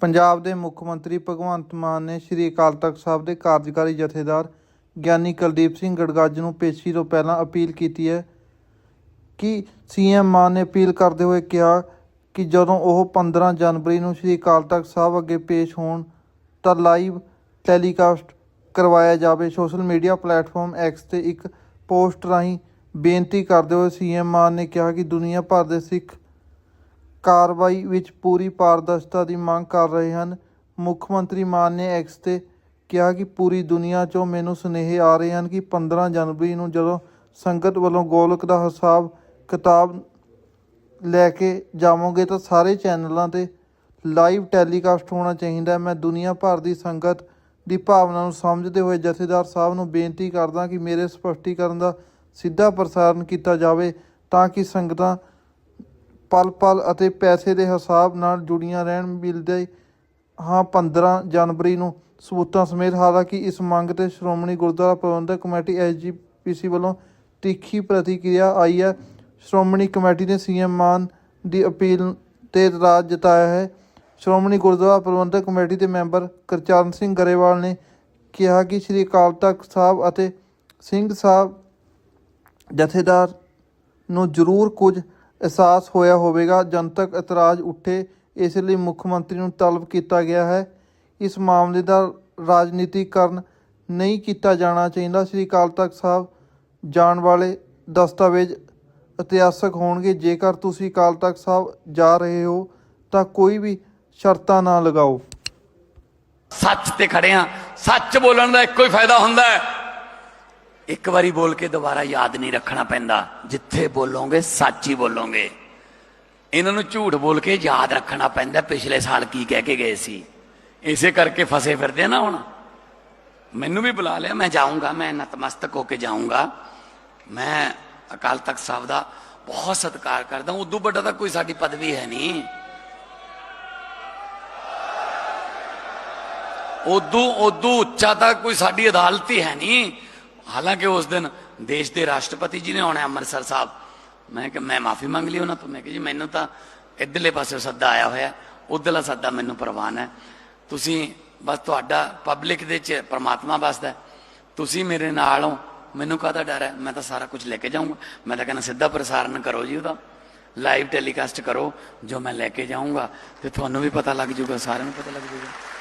ਪੰਜਾਬ ਦੇ ਮੁੱਖ ਮੰਤਰੀ ਭਗਵੰਤ ਮਾਨ ਨੇ ਸ੍ਰੀ ਅਕਾਲ ਤਖਤ ਸਾਹਿਬ ਦੇ ਕਾਰਜਕਾਰੀ ਜਥੇਦਾਰ ਗਿਆਨੀ ਕੁਲਦੀਪ ਸਿੰਘ ਗੜਗਾਜ ਨੂੰ ਪੇਸ਼ੀ ਤੋਂ ਪਹਿਲਾਂ ਅਪੀਲ ਕੀਤੀ ਹੈ ਕਿ ਸੀਐਮ ਮਾਨ ਨੇ ਅਪੀਲ ਕਰਦੇ ਹੋਏ ਕਿਹਾ ਕਿ ਜਦੋਂ ਉਹ 15 ਜਨਵਰੀ ਨੂੰ ਸ੍ਰੀ ਅਕਾਲ ਤਖਤ ਸਾਹਿਬ ਅੱਗੇ ਪੇਸ਼ ਹੋਣ ਤਾਂ ਲਾਈਵ ਟੈਲੀਕਾਸਟ ਕਰਵਾਇਆ ਜਾਵੇ। ਸੋਸ਼ਲ ਮੀਡੀਆ ਪਲੇਟਫਾਰਮ ਐਕਸ ਤੇ ਇੱਕ ਪੋਸਟ ਰਾਹੀਂ ਬੇਨਤੀ ਕਰਦੇ ਹੋਏ ਸੀਐਮ ਮਾਨ ਨੇ ਕਿਹਾ ਕਿ ਦੁਨੀਆ ਭਰ ਦੇ ਸਿੱਖ ਕਾਰਵਾਈ ਵਿੱਚ ਪੂਰੀ ਪਾਰਦਰਸ਼ਤਾ ਦੀ ਮੰਗ ਕਰ ਰਹੇ ਹਨ। ਮੁੱਖ ਮੰਤਰੀ ਮਾਨ ਨੇ ਐਕਸ ਤੇ ਕਿਹਾ ਕਿ ਪੂਰੀ ਦੁਨੀਆ 'ਚੋਂ ਮੈਨੂੰ ਸੁਨੇਹੇ ਆ ਰਹੇ ਹਨ ਕਿ 15 ਜਨਵਰੀ ਨੂੰ ਜਦੋਂ ਸੰਗਤ ਵੱਲੋਂ ਗੋਲਕ ਦਾ ਹਿਸਾਬ ਕਿਤਾਬ ਲੈ ਕੇ ਜਾਵੋਗੇ ਤਾਂ ਸਾਰੇ ਚੈਨਲਾਂ ਤੇ ਲਾਈਵ ਟੈਲੀਕਾਸਟ ਹੋਣਾ ਚਾਹੀਦਾ ਮੈਂ ਦੁਨੀਆ ਭਰ ਦੀ ਸੰਗਤ ਦੀ ਭਾਵਨਾ ਨੂੰ ਸਮਝਦੇ ਹੋਏ ਜਥੇਦਾਰ ਸਾਹਿਬ ਨੂੰ ਬੇਨਤੀ ਕਰਦਾ ਕਿ ਮੇਰੇ ਸਪਸ਼ਟੀਕਰਨ ਦਾ ਸਿੱਧਾ ਪ੍ਰਸਾਰਣ ਕੀਤਾ ਜਾਵੇ ਤਾਂ ਕਿ ਸੰਗਤਾਂ ਪਲ ਪਲ ਅਤੇ ਪੈਸੇ ਦੇ ਹਿਸਾਬ ਨਾਲ ਜੁੜੀਆਂ ਰਹਿਣ ਮਿਲਦੇ ਹਾਂ 15 ਜਨਵਰੀ ਨੂੰ। ਸਬੂਤਾਂ ਸਮੇਤ ਹਾਲਾਂਕਿ ਇਸ ਮੰਗ ਤੇ ਸ਼੍ਰੋਮਣੀ ਗੁਰਦੁਆਰਾ ਪ੍ਰਬੰਧਕ ਕਮੇਟੀ ਐਸਜੀਪੀਸੀ ਵੱਲੋਂ ਤਿੱਖੀ ਪ੍ਰਤੀਕਿਰਿਆ ਆਈ ਹੈ। ਸ਼੍ਰੋਮਣੀ ਕਮੇਟੀ ਨੇ ਸੀਐਮ ਮਾਨ ਦੀ ਅਪੀਲ ਤੇ ਰਾਜ ਜਤਾਇਆ ਹੈ। ਸ਼੍ਰੋਮਣੀ ਗੁਰਦੁਆਰਾ ਪ੍ਰਬੰਧਕ ਕਮੇਟੀ ਦੇ ਮੈਂਬਰ ਕਰਚਰਨ ਸਿੰਘ ਗਰੇਵਾਲ ਨੇ ਕਿਹਾ ਕਿ ਸ੍ਰੀ ਅਕਾਲ ਤਖਤ ਸਾਹਿਬ ਅਤੇ ਸਿੰਘ ਸਾਹਿਬ ਜਥੇਦਾਰ ਨੂੰ ਜ਼ਰੂਰ ਕੁਝ ਅਹਿਸਾਸ ਹੋਇਆ ਹੋਵੇਗਾ ਜਨਤਕ ਇਤਰਾਜ਼ ਉੱਠੇ, ਇਸ ਲਈ ਮੁੱਖ ਮੰਤਰੀ ਨੂੰ ਤਲਬ ਕੀਤਾ ਗਿਆ ਹੈ। ਇਸ ਮਾਮਲੇ ਦਾ ਰਾਜਨੀਤੀਕਰਨ ਨਹੀਂ ਕੀਤਾ ਜਾਣਾ ਚਾਹੀਦਾ। ਸ੍ਰੀ ਅਕਾਲ ਤਖਤ ਸਾਹਿਬ ਜਾਣ ਵਾਲੇ ਦਸਤਾਵੇਜ਼ ਇਤਿਹਾਸਕ ਹੋਣਗੇ। ਜੇਕਰ ਤੁਸੀਂ ਅਕਾਲ ਤਖਤ ਸਾਹਿਬ ਜਾ ਰਹੇ ਹੋ, ਤਾਂ ਕੋਈ ਵੀ ਸ਼ਰਤਾਂ ਨਾ ਲਗਾਓ। ਸੱਚ ਤੇ ਖੜੇ ਆ ਸੱਚ ਬੋਲਣ ਦਾ ਇੱਕੋ ਹੀ ਫਾਇਦਾ ਹੁੰਦਾ ਹੈ। ਇੱਕ ਵਾਰੀ ਬੋਲ ਕੇ ਦੁਬਾਰਾ ਯਾਦ ਨਹੀਂ ਰੱਖਣਾ ਪੈਂਦਾ। ਜਿੱਥੇ ਬੋਲੋਗੇ, ਸੱਚ ਹੀ ਬੋਲੋਗੇ। ਇਹਨਾਂ ਨੂੰ ਝੂਠ ਬੋਲ ਕੇ ਯਾਦ ਰੱਖਣਾ ਪੈਂਦਾ, ਪਿਛਲੇ ਸਾਲ ਕੀ ਕਹਿ ਕੇ ਗਏ ਸੀ। ਇਸੇ ਕਰਕੇ ਫਸੇ ਫਿਰਦੇ ਨਾ ਹੁਣ। ਮੈਨੂੰ ਵੀ ਬੁਲਾ ਲਿਆ, ਮੈਂ ਜਾਊਂਗਾ, ਮੈਂ ਨਤਮਸਤਕ ਹੋ ਕੇ ਜਾਊਂਗਾ। ਮੈਂ ਅਕਾਲ ਤਖਤ ਸਾਹਿਬ ਦਾ ਬਹੁਤ ਸਤਿਕਾਰ ਕਰਦਾ ਉਦੋਂ ਵੱਡਾ ਤਾਂ ਕੋਈ ਸਾਡੀ ਪਦਵੀ ਹੈ ਨਹੀਂ। ਉਦੋਂ ਉਦੋਂ ਉੱਚਾ ਤਾਂ ਕੋਈ ਸਾਡੀ ਅਦਾਲਤ ਹੀ ਹੈ ਨਹੀਂ। ਹਾਲਾਂਕਿ ਉਸ ਦਿਨ ਦੇਸ਼ ਦੇ ਰਾਸ਼ਟਰਪਤੀ ਜੀ ਨੇ ਆਉਣਾ ਅੰਮ੍ਰਿਤਸਰ ਸਾਹਿਬ। ਮੈਂ ਕਿ ਮੈਂ ਮਾਫੀ ਮੰਗ ਲਈ ਉਹਨਾਂ ਤੋਂ। ਮੈਂ ਕਿ ਜੀ, ਮੈਨੂੰ ਤਾਂ ਇੱਧਰਲੇ ਪਾਸੇ ਸੱਦਾ ਆਇਆ ਹੋਇਆ ਉਧਰਲਾ ਸੱਦਾ ਮੈਨੂੰ ਪ੍ਰਵਾਨ ਹੈ। ਤੁਸੀਂ ਬਸ ਤੁਹਾਡਾ ਪਬਲਿਕ ਦੇ ਚ ਪ੍ਰਮਾਤਮਾ ਵਸਦਾ ਤੁਸੀਂ ਮੇਰੇ ਨਾਲ ਹੋ। ਮੈਨੂੰ ਕਾਹਦਾ ਡਰ ਹੈ? ਮੈਂ ਤਾਂ ਸਾਰਾ ਕੁਝ ਲੈ ਕੇ ਜਾਊਂਗਾ। ਮੈਂ ਤਾਂ ਕਹਿੰਦਾ, ਸਿੱਧਾ ਪ੍ਰਸਾਰਣ ਕਰੋ ਜੀ ਉਹਦਾ। ਲਾਈਵ ਟੈਲੀਕਾਸਟ ਕਰੋ। ਜੋ ਮੈਂ ਲੈ ਕੇ ਜਾਊਂਗਾ ਤੇ ਤੁਹਾਨੂੰ ਵੀ ਪਤਾ ਲੱਗ ਜਾਊਗਾ, ਸਾਰਿਆਂ ਨੂੰ ਪਤਾ ਲੱਗ ਜਾਊਗਾ।